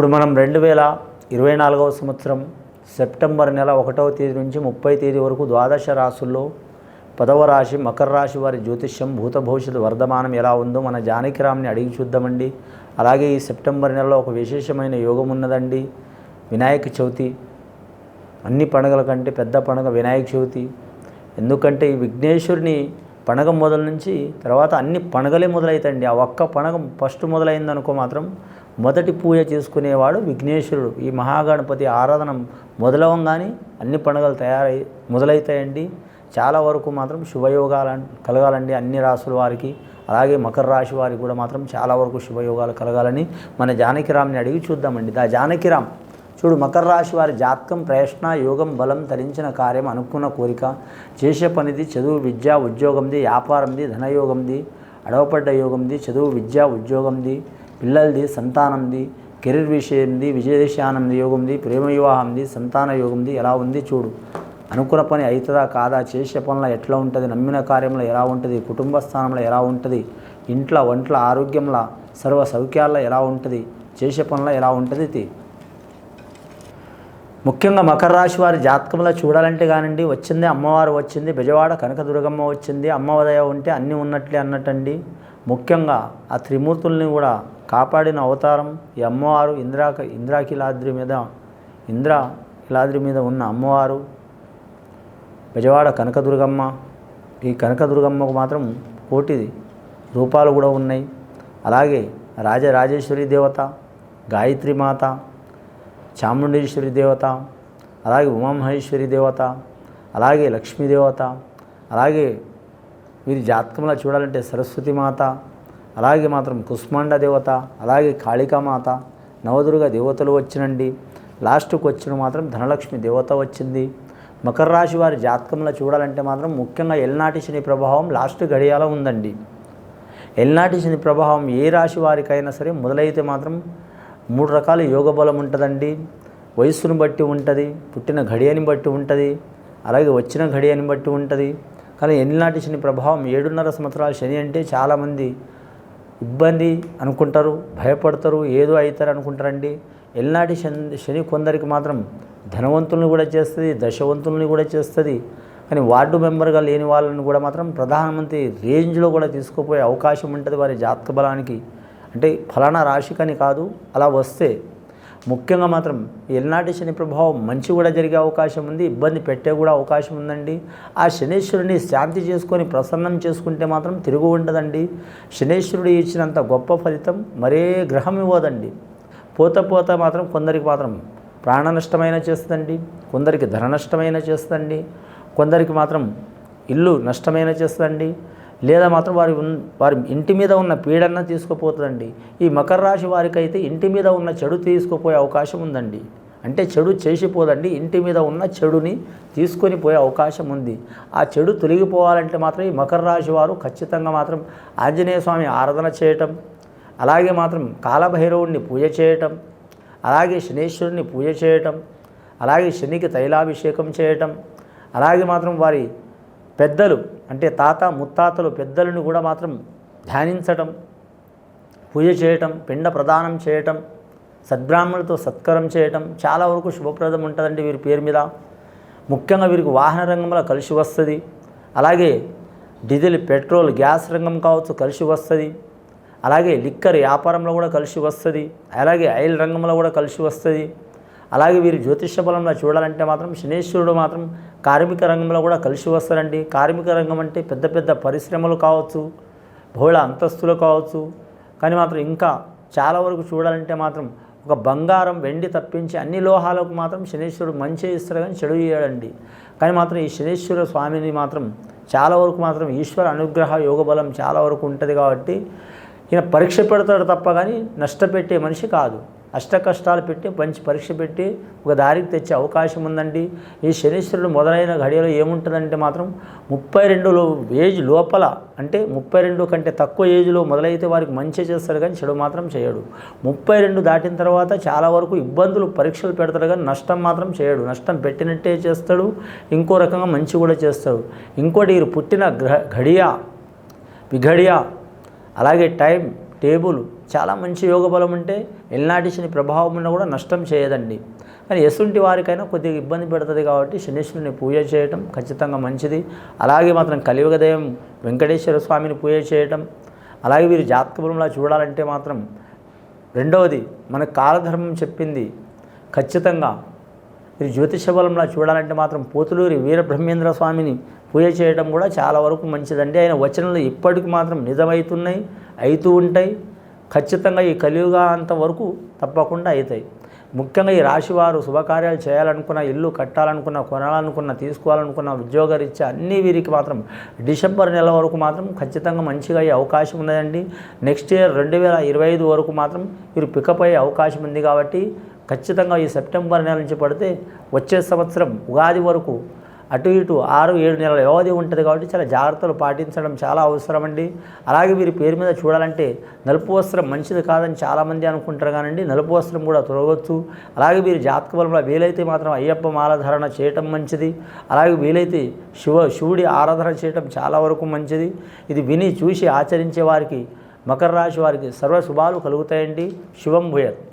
ఇప్పుడు మనం రెండు వేల ఇరవై నాలుగవ సంవత్సరం సెప్టెంబర్ నెల ఒకటవ తేదీ నుంచి ముప్పై తేదీ వరకు ద్వాదశ రాశుల్లో పదవ రాశి మకర రాశి వారి జ్యోతిష్యం భూత భవిష్యత్తు వర్ధమానం ఎలా ఉందో మన జానకిరామ్ని అడిగి చూద్దామండి. అలాగే ఈ సెప్టెంబర్ నెలలో ఒక విశేషమైన యోగం ఉన్నదండి. వినాయక చవితి. అన్ని పండుగల కంటే పెద్ద పండుగ వినాయక చవితి. ఎందుకంటే ఈ విఘ్నేశ్వరుని పండగ మొదల నుంచి తర్వాత అన్ని పండుగలే మొదలవుతాయండి ఆ ఒక్క పండగ ఫస్ట్ మొదలైందనుకో మాత్రం మొదటి పూజ చేసుకునేవాడు విఘ్నేశ్వరుడు. ఈ మహాగణపతి ఆరాధన మొదలవంగానే అన్ని పండుగలు తయారై మొదలవుతాయండి చాలా వరకు మాత్రం శుభయోగాలు కలగాలండి అన్ని రాసుల వారికి. అలాగే మకర రాశి వారికి కూడా మాత్రం చాలా వరకు శుభయోగాలు కలగాలని మన జానకిరామ్ని అడిగి చూద్దామండి. దా జానకిరామ్ చూడు మకర రాశి వారి జాతకం ప్రయత్న యోగం బలం తరించిన కార్యం అనుకున్న కోరిక. చేసే పనిది చదువు విద్య ఉద్యోగంది వ్యాపారంది ధనయోగంది అడవపడ్డ యోగంది చదువు విద్య ఉద్యోగంది. పిల్లలది సంతానంది కెరీర్ విషయంది విజయశానంది యోగంది ప్రేమ వివాహంది సంతాన యోగంది ఎలా ఉంది చూడు. అనుకున్న పని అవుతుందా కాదా చేసే పనుల ఎట్లా ఉంటుంది నమ్మిన కార్యంలో ఎలా ఉంటుంది కుటుంబ స్థానంలో ఎలా ఉంటుంది ఇంట్లో వంటల ఆరోగ్యంలో సర్వ సౌఖ్యాల్లో ఎలా ఉంటుంది చేసే పనుల ఎలా ఉంటుంది ముఖ్యంగా మకర రాశి వారి జాతకంలో చూడాలంటే కానండి వచ్చింది అమ్మవారు వచ్చింది బెజవాడ కనకదుర్గమ్మ వచ్చింది అమ్మవదయ ఉంటే అన్నీ ఉన్నట్లే అన్నట్టండి. ముఖ్యంగా ఆ త్రిమూర్తుల్ని కూడా కాపాడిన అవతారం ఈ అమ్మవారు ఇంద్రాక ఇంద్రాకిలాద్రి మీద ఇంద్ర ఇలాద్రి మీద ఉన్న అమ్మవారు బెజవాడ కనకదుర్గమ్మ. ఈ కనకదుర్గమ్మకు మాత్రం కోటి రూపాలు కూడా ఉన్నాయి. అలాగే రాజరాజేశ్వరి దేవత గాయత్రి మాత చాముండేశ్వరి దేవత అలాగే ఉమామహేశ్వరి దేవత అలాగే లక్ష్మీ దేవత అలాగే వీరి జాతకంలో చూడాలంటే సరస్వతి మాత అలాగే మాత్రం కుష్మాండ దేవత అలాగే కాళికామాత నవదుర్గ దేవతలు వచ్చినండి. లాస్ట్కి వచ్చిన మాత్రం ధనలక్ష్మి దేవత వచ్చింది. మకర రాశి వారి జాతకంలో చూడాలంటే మాత్రం ముఖ్యంగా ఎల్నాటి శని ప్రభావం లాస్ట్ గడియాల ఉందండి. ఎల్నాటి శని ప్రభావం ఏ రాశి వారికైనా సరే మొదలైతే మాత్రం మూడు రకాల యోగ బలం ఉంటుందండి. వయస్సును బట్టి ఉంటుంది పుట్టిన ఘడియని బట్టి ఉంటుంది అలాగే వచ్చిన ఘడియని బట్టి ఉంటుంది. కానీ ఎల్నాటి శని ప్రభావం ఏడున్నర సంవత్సరాల శని అంటే చాలామంది ఇబ్బంది అనుకుంటారు భయపడతారు ఏదో అవుతారు అనుకుంటారండి. ఎల్నాటి శని శని కొందరికి మాత్రం ధనవంతుల్ని కూడా చేస్తుంది దశవంతుల్ని కూడా చేస్తుంది. కానీ వార్డు మెంబర్గా లేని వాళ్ళని కూడా మాత్రం ప్రధానమంత్రి రేంజ్లో కూడా తీసుకుపోయే అవకాశం ఉంటుంది వారి జాతక బలానికి. అంటే ఫలానా రాశికని కాదు అలా వస్తే ముఖ్యంగా మాత్రం ఎల్నాటి శని ప్రభావం మంచి కూడా జరిగే అవకాశం ఉంది ఇబ్బంది పెట్టే కూడా అవకాశం ఉందండి. ఆ శనేశ్వరుని శాంతి చేసుకొని ప్రసన్నం చేసుకుంటే మాత్రం తిరుగు ఉండదండి. శనేశ్వరుడు ఇచ్చినంత గొప్ప ఫలితం మరే గ్రహం ఇవ్వదండి. పోత పోత మాత్రం కొందరికి మాత్రం ప్రాణ నష్టమైన చేస్తుందండి కొందరికి ధన నష్టమైన చేస్తుందండి కొందరికి మాత్రం ఇల్లు నష్టమైన చేస్తుందండి లేదా మాత్రం వారి ఉన్- వారి ఇంటి మీద ఉన్న పీడన తీసుకుపోతుందండి. ఈ మకర రాశి వారికైతే ఇంటి మీద ఉన్న చెడు తీసుకుపోయే అవకాశం ఉందండి. అంటే చెడు చేసిపోదండి. ఇంటి మీద ఉన్న చెడుని తీసుకొని పోయే అవకాశం ఉంది. ఆ చెడు తొలగిపోవాలంటే మాత్రం ఈ మకర రాశి వారు ఖచ్చితంగా మాత్రం ఆంజనేయ స్వామి ఆరాధన చేయటం అలాగే మాత్రం కాలభైరవుడిని పూజ చేయటం అలాగే శనేశ్వరుని పూజ చేయటం అలాగే శనికి తైలాభిషేకం చేయటం అలాగే మాత్రం వారి పెద్దలు అంటే తాత ముత్తాతలు పెద్దలను కూడా మాత్రం ధ్యానించటం పూజ చేయటం పిండ ప్రదానం చేయటం సద్బ్రాహ్మణులతో సత్కరం చేయటం చాలా వరకు శుభప్రదం ఉంటుందండి వీరి పేరు మీద. ముఖ్యంగా వీరికి వాహన రంగంలో కలిసి వస్తుంది. అలాగే డీజిల్ పెట్రోల్ గ్యాస్ రంగం కావచ్చు కలిసి వస్తుంది. అలాగే లిక్కర్ వ్యాపారంలో కూడా కలిసి వస్తుంది. అలాగే ఆయిల్ రంగంలో కూడా కలిసి వస్తుంది. అలాగే వీరి జ్యోతిష బలంలో చూడాలంటే మాత్రం శనేశ్వరుడు మాత్రం కార్మిక రంగంలో కూడా కలిసి వస్తారండి కార్మిక రంగం అంటే పెద్ద పెద్ద పరిశ్రమలు కావచ్చు బహుళ అంతస్తులు కావచ్చు. కానీ మాత్రం ఇంకా చాలా వరకు చూడాలంటే మాత్రం ఒక బంగారం వెండి తప్పించి అన్ని లోహాలకు మాత్రం శనేశ్వరుడు మంచి ఇస్తారు కానీ చెడు చేయడండి. కానీ మాత్రం ఈ శనేశ్వర స్వామిని మాత్రం చాలా వరకు మాత్రం ఈశ్వర అనుగ్రహ యోగ బలం చాలా వరకు ఉంటుంది కాబట్టి ఈయన పరీక్ష పెడతాడు తప్ప కానీ నష్టపెట్టే మనిషి కాదు. అష్ట కష్టాలు పెట్టి మంచి పరీక్ష పెట్టి ఒక దారికి తెచ్చే అవకాశం ఉందండి. ఈ శనిశ్వరుడు మొదలైన ఘడియలో ఏముంటుందంటే మాత్రం ముప్పై రెండు ఏజ్ లోపల అంటే ముప్పై రెండు కంటే తక్కువ ఏజ్లో మొదలైతే వారికి మంచి చేస్తారు కానీ చెడు మాత్రం చేయడు. ముప్పై రెండు దాటిన తర్వాత చాలా వరకు ఇబ్బందులు పరీక్షలు పెడతాడు కానీ నష్టం మాత్రం చేయడు. నష్టం పెట్టినట్టే చేస్తాడు ఇంకో రకంగా మంచి కూడా చేస్తాడు. ఇంకోటి వీరు పుట్టిన గ్రహ ఘడియ విఘడియ అలాగే టైం టేబుల్ చాలా మంచి యోగ బలం ఉంటే ఎల్నాటి శని ప్రభావం ఉన్న కూడా నష్టం చేయదండి. కానీ ఎసుంటి వారికైనా కొద్దిగా ఇబ్బంది పెడుతుంది కాబట్టి శనీశ్వరుని పూజ చేయటం ఖచ్చితంగా మంచిది. అలాగే మాత్రం కలియుగ దైవం వెంకటేశ్వర స్వామిని పూజ చేయటం అలాగే వీరు జాతకబలంలా చూడాలంటే మాత్రం రెండవది మన కాలధర్మం చెప్పింది. ఖచ్చితంగా మీరు జ్యోతిష బలంలా చూడాలంటే మాత్రం పోతులూరి వీరబ్రహ్మేంద్ర స్వామిని పూజ చేయడం కూడా చాలా వరకు మంచిదండి. ఆయన వచనాలు ఇప్పటికి మాత్రం నిజమవుతున్నాయి అవుతూ ఉంటాయి. ఖచ్చితంగా ఈ కలియుగాంత వరకు తప్పకుండా అవుతాయి. ముఖ్యంగా ఈ రాశివారు శుభకార్యాలు చేయాలనుకున్న ఇల్లు కట్టాలనుకున్న కొనాలనుకున్న తీసుకోవాలనుకున్న ఉద్యోగరీత్యా అన్నీ వీరికి మాత్రం డిసెంబర్ నెల వరకు మాత్రం ఖచ్చితంగా మంచిగా అయ్యే అవకాశం ఉన్నదండి. నెక్స్ట్ ఇయర్ రెండు వేల ఇరవై ఐదు వరకు మాత్రం వీరు పికప్ అయ్యే అవకాశం ఉంది కాబట్టి ఖచ్చితంగా ఈ సెప్టెంబర్ నెల నుంచి పడితే వచ్చే సంవత్సరం ఉగాది వరకు అటు ఇటు ఆరు ఏడు నెలల వ్యవధి ఉంటుంది కాబట్టి చాలా జాగ్రత్తలు పాటించడం చాలా అవసరం అండి అలాగే వీరి పేరు మీద చూడాలంటే నలుపు వస్త్రం మంచిది కాదని చాలామంది అనుకుంటారు కానండి నలుపు వస్త్రం కూడా తొలగొచ్చు. అలాగే వీరి జాతక బలంలో వీలైతే మాత్రం అయ్యప్ప మాలధారణ చేయటం మంచిది. అలాగే వీలైతే శివ శివుడి ఆరాధన చేయటం చాలా వరకు మంచిది. ఇది విని చూసి ఆచరించే వారికి మకర రాశి వారికి సర్వ శుభాలు కలుగుతాయండి. శుభం భూయత్.